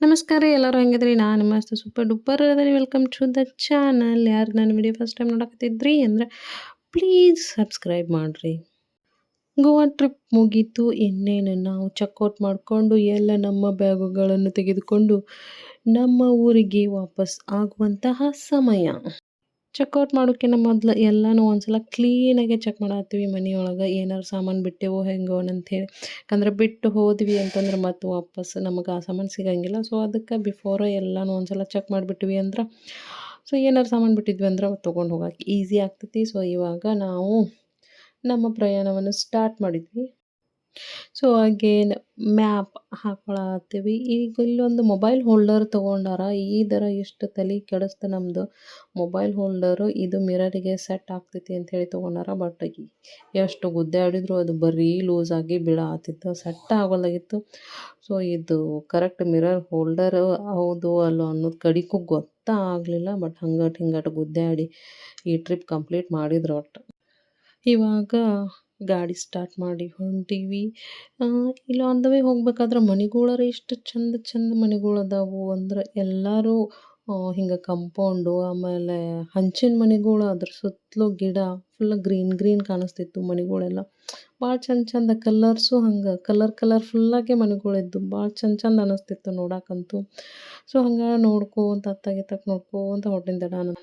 ನಮಸ್ಕಾರ ಎಲ್ಲರೂ ಹೆಂಗಿದ್ರಿ? ನಾನು ಮಸ್ತ್ ಸೂಪರ್ ಡೂಪರ್ ಅದರಿ. ವೆಲ್ಕಮ್ ಟು ದ ಚಾನಲ್ ಯಾರು ನಾನು ವಿಡಿಯೋ ಫಸ್ಟ್ ಟೈಮ್ ನೋಡಕತ್ತಿದ್ರಿ ಅಂದರೆ ಪ್ಲೀಸ್ ಸಬ್ಸ್ಕ್ರೈಬ್ ಮಾಡಿರಿ. ಗೋವಾ ಟ್ರಿಪ್ ಮುಗೀತು. ಇನ್ನೇನು ನಾವು ಚೆಕ್ಔಟ್ ಮಾಡಿಕೊಂಡು ಎಲ್ಲ ನಮ್ಮ ಬ್ಯಾಗುಗಳನ್ನು ತೆಗೆದುಕೊಂಡು ನಮ್ಮ ಊರಿಗೆ ವಾಪಸ್ ಆಗುವಂತಹ ಸಮಯ. ಚೆಕ್ಔಟ್ ಮಾಡೋಕ್ಕಿಂತ ಮೊದಲು ಎಲ್ಲನೂ ಒಂದ್ಸಲ ಕ್ಲೀನಾಗೆ ಚೆಕ್ ಮಾಡತ್ತೀವಿ ಮನೆಯೊಳಗೆ. ಏನಾರು ಸಾಮಾನು ಬಿಟ್ಟೆವೋ ಹೆಂಗೋ ಅಂಥೇಳಿ ಯಾಕಂದ್ರೆ ಬಿಟ್ಟು ಹೋದ್ವಿ ಅಂತಂದ್ರೆ ಮತ್ತೆ ವಾಪಸ್ ನಮಗೆ ಆ ಸಾಮಾನು ಸಿಗಂಗಿಲ್ಲ. ಸೊ ಅದಕ್ಕೆ ಬಿಫೋರ ಎಲ್ಲನೂ ಒಂದ್ಸಲ ಚೆಕ್ ಮಾಡಿಬಿಟ್ವಿ ಅಂದ್ರೆ ಸೊ ಏನಾರು ಸಾಮಾನು ಬಿಟ್ಟಿದ್ವಿ ಅಂದ್ರೆ ತೊಗೊಂಡು ಹೋಗಕ್ಕೆ ಈಸಿ ಆಗ್ತೈತಿ. ಸೊ ಇವಾಗ ನಾವು ನಮ್ಮ ಪ್ರಯಾಣವನ್ನು ಸ್ಟಾರ್ಟ್ ಮಾಡಿದ್ವಿ. ಸೊ ಅಗೇನ್ ಮ್ಯಾಪ್ ಹಾಕೊಳತ್ತೀವಿ. ಈಗ ಇಲ್ಲೊಂದು ಮೊಬೈಲ್ ಹೋಲ್ಡರ್ ತೊಗೊಂಡಾರ ಈ ದರ ಎಷ್ಟು ತಲೆ ಕೆಡಿಸ್ತು ನಮ್ಮದು ಮೊಬೈಲ್ ಹೋಲ್ಡರು ಇದು ಮಿರರಿಗೆ ಸೆಟ್ ಆಗ್ತೈತಿ ಅಂಥೇಳಿ ತೊಗೊಂಡಾರ. ಬಟ್ ಎಷ್ಟು ಗುದ್ದಾಡಿದ್ರು ಅದು ಬರೀ ಲೂಸ್ ಆಗಿ ಬೀಳಾತಿತ್ತು ಸೆಟ್ ಆಗೋಲ್ಲಾಗಿತ್ತು ಸೊ ಇದು ಕರೆಕ್ಟ್ ಮಿರರ್ ಹೋಲ್ಡರ್ ಹೌದು ಅಲ್ಲೋ ಅನ್ನೋದು ಕಡಿಗೂ ಗೊತ್ತಾಗಲಿಲ್ಲ ಬಟ್ ಹಂಗಟ್ ಹಿಂಗಟ್ ಗುದ್ದಾಡಿ ಈ ಟ್ರಿಪ್ ಕಂಪ್ಲೀಟ್ ಮಾಡಿದ್ರು ಒಟ್ಟು. ಇವಾಗ ಗಾಡಿ ಸ್ಟಾರ್ಟ್ ಮಾಡಿ ಹೊಂಟೀವಿ ಇಲ್ಲ ಆನ್ ದ ವೇ ಹೋಗ್ಬೇಕಾದ್ರೆ ಮನೆಗಳರ ಎಷ್ಟು ಚಂದ ಚಂದ ಮನೆಗಳು ಅದಾವು ಅಂದ್ರೆ ಎಲ್ಲರೂ ಹಿಂಗೆ ಕಂಪೌಂಡು ಆಮೇಲೆ ಹಂಚಿನ ಮನೆಗಳು ಅದ್ರ ಸುತ್ತಲೂ ಗಿಡ ಫುಲ್ ಗ್ರೀನ್ ಗ್ರೀನ್ ಕಾಣಿಸ್ತಿತ್ತು ಮನೆಗಳೆಲ್ಲ. ಭಾಳ ಚಂದ ಚಂದ ಕಲರ್ಸು ಹಂಗೆ ಕಲರ್ ಕಲರ್ಫುಲ್ಲಾಗೆ ಮನೆಗಳಿದ್ದು ಭಾಳ ಚಂದ ಚಂದ ಅನ್ನಿಸ್ತಿತ್ತು ನೋಡಕ್ಕಂತೂ ಸೊ ಹಂಗೆ ನೋಡ್ಕೋತ ಅತ್ತಾಗಿತ್ತಾಗ ನೋಡ್ಕೋತ ಹೊಟ್ಟಿಂದ ನಾನು.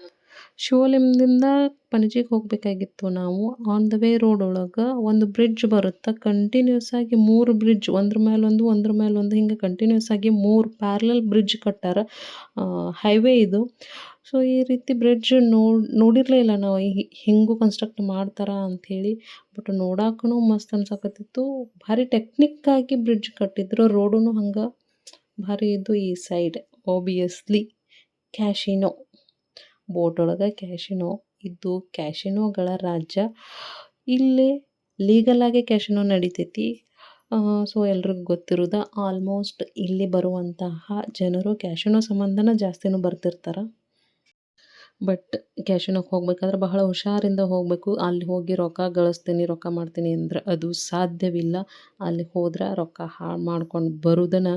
ಶಿವಲಿಂಗದಿಂದ ಪಣಜಿಗೆ ಹೋಗಬೇಕಾಗಿತ್ತು ನಾವು. ಆನ್ ದ ವೇ ರೋಡ್ ಒಳಗೆ ಒಂದು ಬ್ರಿಡ್ಜ್ ಬರುತ್ತೆ ಕಂಟಿನ್ಯೂಸ್ ಆಗಿ ಮೂರು ಬ್ರಿಡ್ಜ್ ಒಂದ್ರ ಮೇಲೆ ಒಂದು ಒಂದ್ರ ಮೇಲೆ ಒಂದು ಹಿಂಗೆ ಕಂಟಿನ್ಯೂಸ್ ಆಗಿ ಮೂರು ಪ್ಯಾರಲಲ್ ಬ್ರಿಡ್ಜ್ ಕಟ್ಟಾರ ಹೈವೇ ಇದು. ಸೊ ಈ ರೀತಿ ಬ್ರಿಡ್ಜ್ ನೋಡಿ ನೋಡಿರಲೇ ಇಲ್ಲ ನಾವು ಹಿಂಗೂ ಕನ್ಸ್ಟ್ರಕ್ಟ್ ಮಾಡ್ತಾರ ಅಂಥೇಳಿ. ಬಟ್ ನೋಡಕ್ಕೂ ಮಸ್ತ್ ಅನ್ಸಕತ್ತಿತ್ತು. ಭಾರಿ ಟೆಕ್ನಿಕ್ಕಾಗಿ ಬ್ರಿಡ್ಜ್ ಕಟ್ಟಿದ್ರು. ರೋಡೂ ಹಂಗೆ ಭಾರಿ ಇದು ಈ ಸೈಡ್ ಓಬಿಯಸ್ಲಿ ಕ್ಯಾಶಿನೋ ಬೋಟ್ ಒಳಗೆ ಕ್ಯಾಶಿನೋ, ಇದು ಕ್ಯಾಶಿನೋಗಳ ರಾಜ್ಯ. ಇಲ್ಲಿ ಲೀಗಲಾಗೆ ಕ್ಯಾಶಿನೋ ನಡಿತೈತಿ. ಸೊ ಎಲ್ರಿಗೂ ಗೊತ್ತಿರೋದು ಆಲ್ಮೋಸ್ಟ್ ಇಲ್ಲಿ ಬರುವಂತಹ ಜನರು ಕ್ಯಾಶಿನೋ ಸಂಬಂಧನ ಜಾಸ್ತಿನೂ ಬರ್ತಿರ್ತಾರೆ ಬಟ್ ಕ್ಯಾಶಿನೋಗೆ ಹೋಗ್ಬೇಕಾದ್ರೆ ಬಹಳ ಹುಷಾರಿಂದ ಹೋಗಬೇಕು. ಅಲ್ಲಿ ಹೋಗಿ ರೊಕ್ಕ ಗಳಿಸ್ತೀನಿ, ರೊಕ್ಕ ಮಾಡ್ತೀನಿ ಅಂದ್ರೆ ಅದು ಸಾಧ್ಯವಿಲ್ಲ. ಅಲ್ಲಿ ಹೋದ್ರೆ ರೊಕ್ಕ ಹಾಳು ಮಾಡ್ಕೊಂಡು ಬರೋದನ್ನ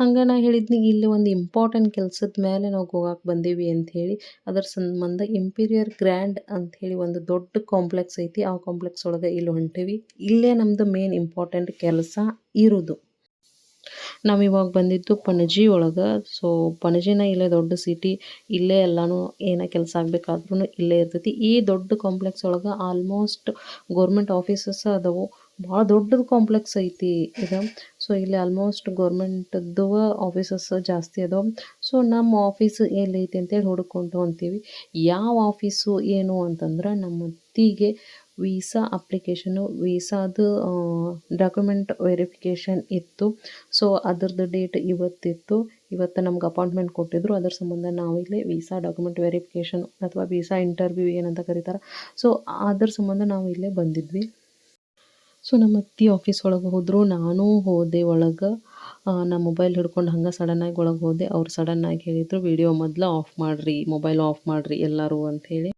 ಹಂಗೆ ನಾ ಹೇಳಿದ್ನಿ, ಇಲ್ಲಿ ಒಂದು ಇಂಪಾರ್ಟೆಂಟ್ ಕೆಲ್ಸದ ಮೇಲೆ ನಾವು ಗೋವಾಕ್ಕೆ ಬಂದೀವಿ ಅಂಥೇಳಿ ಅದರ ಸಂಬಂಧ ಇಂಪೀರಿಯರ್ ಗ್ರ್ಯಾಂಡ್ ಅಂಥೇಳಿ ಒಂದು ದೊಡ್ಡ ಕಾಂಪ್ಲೆಕ್ಸ್ ಐತಿ. ಆ ಕಾಂಪ್ಲೆಕ್ಸ್ ಒಳಗೆ ಇಲ್ಲಿ ಹೊಂಟೀವಿ. ಇಲ್ಲೇ ನಮ್ಮದು ಮೇನ್ ಇಂಪಾರ್ಟೆಂಟ್ ಕೆಲಸ ಇರೋದು. ನಾವು ಇವಾಗ ಬಂದಿದ್ದು ಪಣಜಿ ಒಳಗೆ. ಸೊ ಪಣಜಿನ ಇಲ್ಲೇ ದೊಡ್ಡ ಸಿಟಿ ಇಲ್ಲೇ ಎಲ್ಲನೂ ಏನೇ ಕೆಲಸ ಆಗಬೇಕಾದ್ರೂ ಇಲ್ಲೇ ಇರ್ತೈತಿ. ಈ ದೊಡ್ಡ ಕಾಂಪ್ಲೆಕ್ಸ್ ಒಳಗೆ ಆಲ್ಮೋಸ್ಟ್ ಗೌರ್ಮೆಂಟ್ ಆಫೀಸಸ್ ಅದಾವು. ಭಾಳ ದೊಡ್ಡದು ಕಾಂಪ್ಲೆಕ್ಸ್ ಐತಿ ಇದು. ಸೊ ಇಲ್ಲಿ ಆಲ್ಮೋಸ್ಟ್ ಗೌರ್ಮೆಂಟದ್ದು ಆಫೀಸಸ್ ಜಾಸ್ತಿ ಅದಾವೆ. ಸೊ ನಮ್ಮ ಆಫೀಸ್ ಎಲ್ಲೈತಿ ಅಂತೇಳಿ ಹುಡುಕೊಂಡು ಅಂತೀವಿ. ಯಾವ ಆಫೀಸು ಏನು ಅಂತಂದ್ರೆ ನಮ್ಮ ಅತ್ತಿಗೆ ವೀಸಾ ಅಪ್ಲಿಕೇಶನು ವೀಸಾದು ಡಾಕ್ಯುಮೆಂಟ್ ವೆರಿಫಿಕೇಶನ್ ಇತ್ತು. ಸೊ, ಅದರದ್ದು ಡೇಟ್ ಇವತ್ತಿತ್ತು. ಇವತ್ತು ನಮ್ಗೆ ಅಪಾಯಿಂಟ್ಮೆಂಟ್ ಕೊಟ್ಟಿದ್ರು. ಅದರ ಸಂಬಂಧ ನಾವು ಇಲ್ಲಿ ವೀಸಾ ಡಾಕ್ಯುಮೆಂಟ್ ವೆರಿಫಿಕೇಷನ್ ಅಥವಾ ವೀಸಾ ಇಂಟರ್ವ್ಯೂ ಏನಂತ ಕರೀತಾರೆ. ಸೊ, ಅದರ ಸಂಬಂಧ ನಾವು ಇಲ್ಲೇ ಬಂದಿದ್ವಿ. ಸೊ, ನಮ್ಮ ಅತ್ತಿ ಆಫೀಸ್ ಒಳಗೆ ಹೋದರು. ನಾನು ಹೋದೆ ಒಳಗೆ. ನಾ ಮೊಬೈಲ್ ಹಿಡ್ಕೊಂಡು ಹಂಗೆ ಸಡನ್ನಾಗಿ ಒಳಗೆ ಹೋದೆ. ಅವ್ರು ಸಡನ್ನಾಗಿ ಹೇಳಿದರು ವಿಡಿಯೋ ಮೊದಲು ಆಫ್ ಮಾಡಿರಿ ಮೊಬೈಲ್ ಆಫ್ ಮಾಡಿರಿ ಎಲ್ಲರೂ ಅಂಥೇಳಿ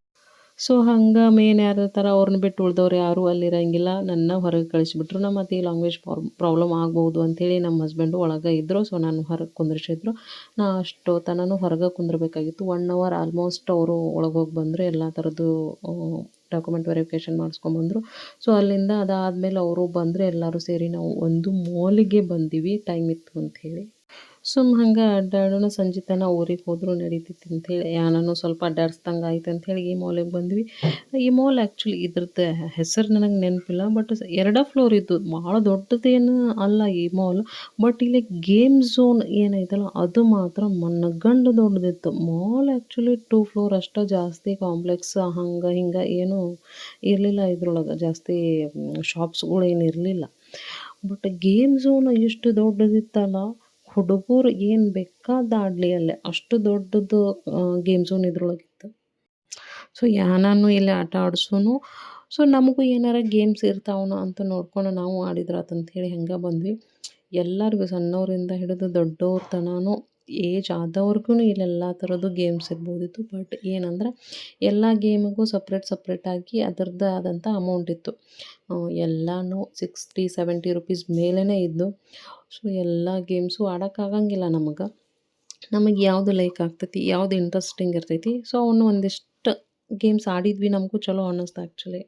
ಸೊ ಹಂಗೆ ಮೇನ್ ಯಾರು ಇರ್ತಾರೆ? ಅವ್ರನ್ನ ಬಿಟ್ಟು ಉಳ್ದವ್ರು ಯಾರೂ ಅಲ್ಲಿರಂಗಿಲ್ಲ. ನನ್ನ ಹೊರಗೆ ಕಳಿಸಿಬಿಟ್ರು. ನಮ್ಮ ಲಾಂಗ್ವೇಜ್ ಲ್ಯಾಂಗ್ವೇಜ್ ಪ್ರಾಬ್ಲಮ್ ಆಗ್ಬೋದು ಅಂಥೇಳಿ ನಮ್ಮ ಹಸ್ಬೆಂಡು ಒಳಗೆ ಇದ್ದರು ಸೊ ನಾನು ಹೊರಗೆ ಕುಂದ್ರಿಸಿದ್ರು. ನಾ ಅಷ್ಟೊತ್ತನೂ ಹೊರಗೆ ಕುಂದ್ರಬೇಕಾಗಿತ್ತು. ಒನ್ ಅವರ್ ಆಲ್ಮೋಸ್ಟ್ ಅವರು ಒಳಗೆ ಹೋಗಿ ಬಂದರು. ಎಲ್ಲ ಥರದ್ದು ಡಾಕ್ಯುಮೆಂಟ್ ವೆರಿಫಿಕೇಷನ್ ಮಾಡಿಸ್ಕೊಂಬಂದರು ಸೊ ಅಲ್ಲಿಂದ ಅದಾದಮೇಲೆ ಅವರು ಬಂದರೆ ಎಲ್ಲರೂ ಸೇರಿ ನಾವು ಒಂದು ಮಾಲಿಗೆ ಬಂದೀವಿ. ಟೈಮ್ ಇತ್ತು ಅಂಥೇಳಿ ಸುಮ್ ಹಂಗೆ ಅಡ್ಡಾಡೋಣ ಸಂಜೆ ತನಕ ಊರಿಗೆ ಹೋದರೂ ನಡೀತೈತಿ ಅಂಥೇಳಿ ಯಾನೂ ಸ್ವಲ್ಪ ಅಡ್ಡಾಡ್ಸ್ದಂಗೆ ಆಯ್ತು ಅಂಥೇಳಿ ಈ ಮಾಲಿಗೆ ಬಂದ್ವಿ. ಈ ಮಾಲ್ ಆ್ಯಕ್ಚುಲಿ ಇದ್ರದ್ದು ಹೆಸರು ನನಗೆ ನೆನಪಿಲ್ಲ ಬಟ್ ಎರಡ ಫ್ಲೋರ್ ಇದ್ದು ಭಾಳ ದೊಡ್ಡದೇನು ಅಲ್ಲ ಈ ಮಾಲ್ ಬಟ್ ಇಲ್ಲಿ ಗೇಮ್ ಝೋನ್ ಏನೈತಲ್ಲ ಅದು ಮಾತ್ರ ಮನಗಂಡು ದೊಡ್ಡದಿತ್ತು. ಮಾಲ್ ಆ್ಯಕ್ಚುಲಿ ಟೂ ಫ್ಲೋರ್ ಅಷ್ಟೇ ಜಾಸ್ತಿ ಕಾಂಪ್ಲೆಕ್ಸ್ ಹಂಗೆ ಹಿಂಗೆ ಏನೂ ಇರಲಿಲ್ಲ ಇದ್ರೊಳಗೆ, ಜಾಸ್ತಿ ಶಾಪ್ಸ್ಗಳು ಏನು ಇರಲಿಲ್ಲ. ಬಟ್ ಗೇಮ್ ಝೋನ್ ಎಷ್ಟು ದೊಡ್ಡದಿತ್ತಲ್ಲ ಹುಡುಗರು ಏನು ಬೇಕಾದ ಆಡಲಿ ಅಲ್ಲೇ. ಅಷ್ಟು ದೊಡ್ಡದು ಗೇಮ್ ಝೋನ್ ಇದ್ರೊಳಗಿತ್ತು. ಸೊ ಯಾನಾನು ಇಲ್ಲಿ ಆಟ ಆಡ್ಸೂನು. ಸೊ ನಮಗೂ ಏನಾರ ಗೇಮ್ಸ್ ಇರ್ತಾವನು ಅಂತ ನೋಡ್ಕೊಂಡು ನಾವು ಆಡಿದ್ರಾತಂತ ಹೇಳಿ ಹಂಗೆ ಬಂದ್ವಿ. ಎಲ್ಲರಿಗೂ ಸಣ್ಣವರಿಂದ ಹಿಡಿದು ದೊಡ್ಡವ್ರ ತನೂ ಏಜ್ ಆದವ್ರಿಗೂ ಇಲ್ಲೆಲ್ಲ ಥರದ್ದು ಗೇಮ್ಸ್ ಇರ್ಬೋದಿತ್ತು ಬಟ್ ಏನಂದ್ರೆ ಎಲ್ಲ ಗೇಮಿಗೂ ಸಪ್ರೇಟ್ ಸಪ್ರೇಟಾಗಿ ಅದರದ್ದೇ ಆದಂಥ ಅಮೌಂಟ್ ಇತ್ತು. ಎಲ್ಲನೂ ಸಿಕ್ಸ್ಟಿ ಸೆವೆಂಟಿ ರುಪೀಸ್ ಮೇಲೇ ಇದ್ದು ಸೊ ಎಲ್ಲ ಗೇಮ್ಸು ಆಡೋಕ್ಕಾಗಂಗಿಲ್ಲ ನಮಗೆ. ನಮಗೆ ಯಾವುದು ಲೈಕ್ ಆಗ್ತೈತಿ, ಯಾವುದು ಇಂಟ್ರೆಸ್ಟಿಂಗ್ ಇರ್ತೈತಿ ಸೊ ಅವನು ಒಂದಿಷ್ಟು ಗೇಮ್ಸ್ ಆಡಿದ್ವಿ ನಮಗೂ ಚಲೋ ಅನ್ನಿಸ್ತು ಆ್ಯಕ್ಚುಲಿ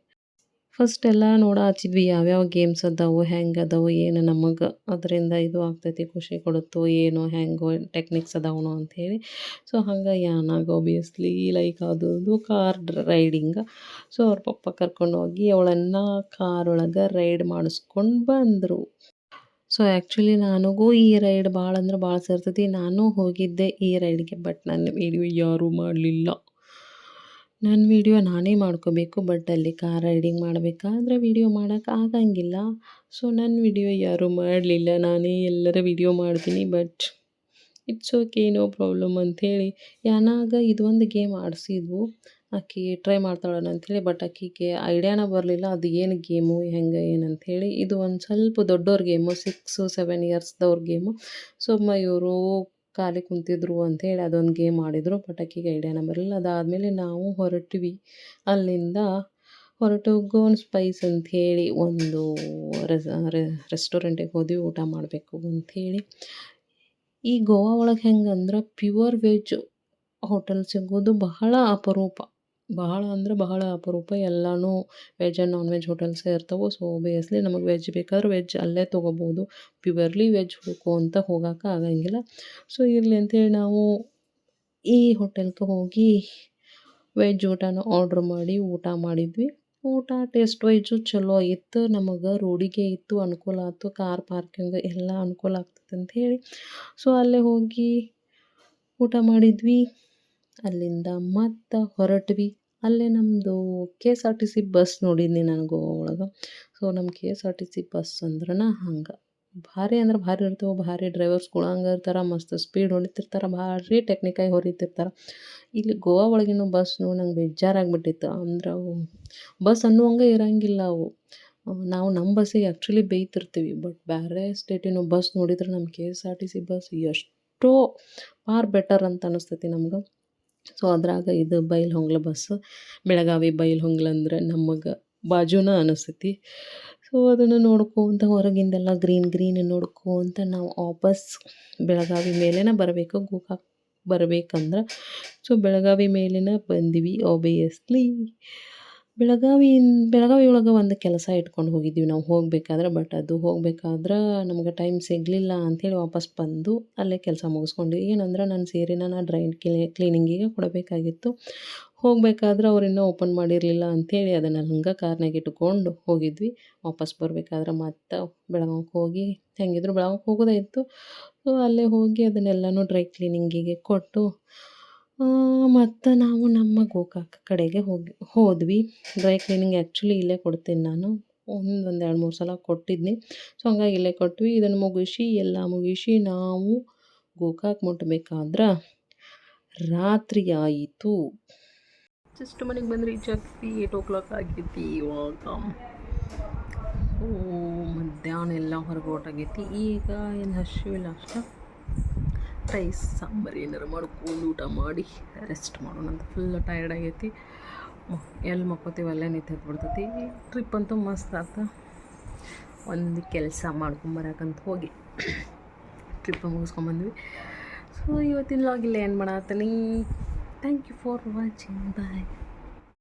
ಫಸ್ಟ್ ಎಲ್ಲ ನೋಡ ಹಚ್ಚಿದ್ವಿ, ಯಾವ್ಯಾವ ಗೇಮ್ಸ್ ಅದಾವು, ಹೆಂಗೆ ಅದಾವು, ಏನು ನಮಗೆ ಅದರಿಂದ ಇದು ಆಗ್ತೈತಿ, ಖುಷಿ ಕೊಡುತ್ತೋ, ಏನೋ, ಹೆಂಗೋ ಟೆಕ್ನಿಕ್ಸ್ ಅದಾವನೋ ಅಂಥೇಳಿ ಸೊ ಹಂಗೆ ಯಾನಾಗ ಒಬಿಯಸ್ಲಿ ಲೈಕ್ ಅದು ಕಾರ್ ರೈಡಿಂಗ್ ಸೊ ಅವ್ರ ಪಪ್ಪ ಕರ್ಕೊಂಡು ಹೋಗಿ ಅವಳನ್ನ ಕಾರ್ ಒಳಗೆ ರೈಡ್ ಮಾಡಿಸ್ಕೊಂಡು ಬಂದರು. ಸೊ ಆ್ಯಕ್ಚುಲಿ ನನಗೂ ಈ ರೈಡ್ ಭಾಳ ಅಂದ್ರೆ ಭಾಳ ಸೇರ್ತೈತಿ ನಾನು ಹೋಗಿದ್ದೆ ಈ ರೈಡ್ಗೆ ಬಟ್ ನನ್ನ ವೀಡಿಯೋ ಯಾರೂ ಮಾಡಲಿಲ್ಲ. ನನ್ನ ವೀಡಿಯೋ ನಾನೇ ಮಾಡ್ಕೋಬೇಕು ಬಟ್ ಅಲ್ಲಿ ಕಾರ್ ರೈಡಿಂಗ್ ಮಾಡಬೇಕಾದ್ರೆ ವೀಡಿಯೋ ಮಾಡೋಕೆ ಆಗಂಗಿಲ್ಲ. ಸೊ ನನ್ನ ವೀಡಿಯೋ ಯಾರೂ ಮಾಡಲಿಲ್ಲ. ನಾನೇ ಎಲ್ಲರ ವೀಡಿಯೋ ಮಾಡ್ತೀನಿ but it's okay no problem ಅಂಥೇಳಿ ಯಾನಾಗ ಇದೊಂದು ಗೇಮ್ ಆಡಿಸಿದ್ವು. ಆಕೆ ಟ್ರೈ ಮಾಡ್ತಾಳೋಣ ಅಂಥೇಳಿ ಬಟ್ ಆಕೆಗೆ ಐಡಿಯಾನ ಬರಲಿಲ್ಲ. ಅದು ಏನು ಗೇಮು ಹೆಂಗೆ ಏನಂಥೇಳಿ ಇದು ಒಂದು ಸ್ವಲ್ಪ ದೊಡ್ಡವ್ರ ಗೇಮು ಸಿಕ್ಸು ಸೆವೆನ್ ಇಯರ್ಸ್ದವ್ರ ಗೇಮು ಸೊ ಇವರು ಖಾಲಿ ಕುಂತಿದ್ರು ಅಂಥೇಳಿ ಅದೊಂದು ಗೇಮ್ ಆಡಿದರು. ಬಟ್ ಐಡಿಯಾ ಐಡಿಯಾನ ಬರಲಿಲ್ಲ ಅದಾದಮೇಲೆ ನಾವು ಹೊರಟ್ವಿ. ಅಲ್ಲಿಂದ ಹೊರಟು ಗೋನ್ ಸ್ಪೈಸ್ ಅಂಥೇಳಿ ಒಂದು ರೆಸ್ಟೋರೆಂಟಿಗೆ ಹೋದ್ವಿ. ಊಟ ಮಾಡಬೇಕು ಅಂಥೇಳಿ ಈ ಗೋವಾ ಒಳಗೆ ಹೆಂಗಂದ್ರೆ ಪ್ಯೂರ್ ವೆಜ್ ಹೋಟೆಲ್ ಸಿಗೋದು ಬಹಳ ಅಪರೂಪ. ಬಹಳ ಅಂದ್ರೆ ಬಹಳ ಅಪರೂಪ ಎಲ್ಲನೂ ವೆಜ್ ಆ್ಯಂಡ್ ನಾನ್ ವೆಜ್ ಹೋಟೆಲ್ಸೇ ಇರ್ತವೆ. ಸೊ ಒಬಿಯಸ್ಲಿ ನಮಗೆ ವೆಜ್ ಬೇಕಾದ್ರೆ ವೆಜ್ ಅಲ್ಲೇ ತೊಗೋಬೋದು. ಪ್ಯೂರ್ಲಿ ವೆಜ್ ಹುಡ್ಕೋಂತ ಹೋಗೋಕೆ ಆಗಂಗಿಲ್ಲ. ಸೊ ಇರಲಿ ಅಂತೇಳಿ ನಾವು ಈ ಹೋಟೆಲ್ಗೆ ಹೋಗಿ ವೆಜ್ ಊಟನ ಆರ್ಡ್ರ್ ಮಾಡಿ ಊಟ ಮಾಡಿದ್ವಿ. ಊಟ ಟೇಸ್ಟ್ ವೈಸು ಚಲೋ ಇತ್ತು. ನಮಗೆ ರೋಡಿಗೆ ಇತ್ತು, ಅನುಕೂಲ ಆಯ್ತು ಕಾರ್ ಪಾರ್ಕಿಂಗ್ ಎಲ್ಲ ಅನುಕೂಲ ಆಗ್ತದೆ ಅಂತ ಹೇಳಿ. ಸೊ ಅಲ್ಲೇ ಹೋಗಿ ಊಟ ಮಾಡಿದ್ವಿ. ಅಲ್ಲಿಂದ ಮತ್ತೆ ಹೊರಟ್ವಿ. ಅಲ್ಲೇ ನಮ್ಮದು K S R T C bus ನೋಡಿದ್ನಿ ನಾನು ಗೋವಾ ಒಳಗೆ. ಸೊ ನಮ್ಮ K S R T C bus ಅಂದ್ರನ ಹಂಗೆ. ಭಾರಿ ಅಂದ್ರೆ ಭಾರಿ ಇರ್ತವೆ, ಭಾರಿ ಡ್ರೈವರ್ಸ್ಗಳು ಹಂಗೆ ಇರ್ತಾರೆ, ಮಸ್ತ್ ಸ್ಪೀಡ್ ಹೊಡಿತಿರ್ತಾರೆ, ಭಾರಿ ಟೆಕ್ನಿಕಾಗಿ ಹೊರಿತಿರ್ತಾರೆ ಇಲ್ಲಿ ಗೋವಾ ಒಳಗಿನ ಬಸ್ ನೋಡಿ ನಂಗೆ ಬೇಜಾರಾಗ್ಬಿಟ್ಟಿತ್ತು. ಅಂದ್ರೆ ಅವು ಬಸ್ ಅನ್ನುವಂಗೆ ಇರಂಗಿಲ್ಲ ಅವು. ನಾವು ನಮ್ಮ ಬಸ್ಸಿಗೆ ಆ್ಯಕ್ಚುಲಿ ಬೇಯ್ತಿರ್ತೀವಿ ಬಟ್ ಬೇರೆ ಸ್ಟೇಟಿನ ಬಸ್ ನೋಡಿದ್ರೆ ನಮ್ಮ K S R T C bus ಎಷ್ಟೋ ಫಾರ್ ಬೆಟರ್ ಅಂತ ಅನಿಸ್ತೈತಿ ನಮ್ಗೆ. ಸೊ ಅದ್ರಾಗ ಇದು ಬೈಲಹೊಂಗಲ ಬಸ್. ಬೆಳಗಾವಿ ಬೈಲಹೊಂಗಲ ಅಂದ್ರೆ ನಮಗೆ ಬಾಜುನ ಅನಿಸ್ತೈತಿ. ಸೊ ಅದನ್ನು ನೋಡ್ಕೊತ ಹೊರಗಿಂದೆಲ್ಲ ಗ್ರೀನ್ ಗ್ರೀನ್ ನೋಡ್ಕೊತ ನಾವು ವಾಪಸ್ ಬೆಳಗಾವಿ ಮೇಲೇನ ಬರಬೇಕು ಗೋಕಾಕ್ ಬರಬೇಕಂದ್ರೆ. ಸೊ ಬೆಳಗಾವಿ ಮೇಲಿನ ಬಂದ್ವಿ ಆಬಿಯಸ್ಲಿ ಬೆಳಗಾವಿ ಬೆಳಗಾವಿ ಒಳಗೆ ಒಂದು ಕೆಲಸ ಇಟ್ಕೊಂಡು ಹೋಗಿದ್ವಿ ನಾವು ಹೋಗಬೇಕಾದ್ರೆ ಬಟ್ ಅದು ಹೋಗಬೇಕಾದ್ರೆ ನಮ್ಗೆ ಟೈಮ್ ಸಿಗಲಿಲ್ಲ ಅಂಥೇಳಿ ವಾಪಸ್ ಬಂದು ಅಲ್ಲೇ ಕೆಲಸ ಮುಗಿಸ್ಕೊಂಡ್ವಿ. ಏನಂದ್ರೆ ನನ್ನ ಸೀರೆನ ನಾನು ಡ್ರೈ ಕ್ಲೀನಿಂಗಿಗೆ ಕೊಡಬೇಕಾಗಿತ್ತು. ಹೋಗಬೇಕಾದ್ರೆ ಅವ್ರು ಇನ್ನೂ ಓಪನ್ ಮಾಡಿರಲಿಲ್ಲ ಅಂಥೇಳಿ ಅದನ್ನು ಹಂಗೆ ಕಾರ್ನಾಗ ಇಟ್ಕೊಂಡು ಹೋಗಿದ್ವಿ. ವಾಪಸ್ ಬರಬೇಕಾದ್ರೆ ಮತ್ತೆ ಬೆಳಗಾವಿಗೆ ಹೋಗಿ, ಹೆಂಗಿದ್ರು ಬೆಳಗಾವಿಗೆ ಹೋಗೋದೇ ಇತ್ತು. ಸೊ ಅಲ್ಲೇ ಹೋಗಿ ಅದನ್ನೆಲ್ಲನೂ ಡ್ರೈ ಕ್ಲೀನಿಂಗಿಗೆ ಕೊಟ್ಟು ಮತ್ತು ನಾವು ನಮ್ಮ ಗೋಕಾಕ್ ಕಡೆಗೆ ಹೋಗಿ, ಹೋದ್ವಿ. ಡ್ರೈ ಕ್ಲೀನಿಂಗ್ ಆ್ಯಕ್ಚುಲಿ ಇಲ್ಲೇ ಕೊಡ್ತೀನಿ ನಾನು. ಒಂದು ಒಂದು ಎರಡು, ಮೂರು ಸಲ ಕೊಟ್ಟಿದ್ನಿ. ಸೊ ಹಂಗಾಗಿ ಇಲ್ಲೇ ಕೊಟ್ವಿ. ಇದನ್ನು ಮುಗಿಸಿ, ಎಲ್ಲ ಮುಗಿಸಿ ನಾವು ಗೋಕಾಕ್ ಮುಟ್ಟಬೇಕಾದ್ರೆ ರಾತ್ರಿ ಆಯಿತು. ಜಸ್ಟ್ ಮನೆಗೆ ಬಂದು ರೀಚ್ ಆಗ್ತಿ ಏಟ್ ಓ ಕ್ಲಾಕ್ ಆಗೈತಿ ಇವಾಗ ಮಧ್ಯಾಹ್ನ ಎಲ್ಲ ಹೊರಗೆ ಈಗ ಏನು ಹಸಿವಿಲ್ಲ ಅಷ್ಟೇ? ರೈಸ್, ಸಾಂಬಾರು ಏನಾರು ಮಾಡ್ಕೊಂಡು ಊಟ ಮಾಡಿ ರೆಸ್ಟ್ ಮಾಡೋಣ ಅಂತ ಫುಲ್ ಟಯರ್ಡ್ ಆಗೈತಿ. ಎಲ್ಲಿ ಮಕ್ಕೋತೀವಿ ಅಲ್ಲೇ ನಿಂತು ಬಿಡ್ತೈತಿ ಟ್ರಿಪ್ ಅಂತೂ ಮಸ್ತ್ ಆತ. ಒಂದು ಕೆಲಸ ಮಾಡ್ಕೊಂಬರಕಂತ ಹೋಗಿ ಟ್ರಿಪ್ ಮುಗಿಸ್ಕೊಂಬಂದ್ವಿ ಸೊ ಇವತ್ತಿನ ಲಾಗಿಲ್ಲ ಏನು ಮಾಡತ್ತೀನಿ thank you for watching bye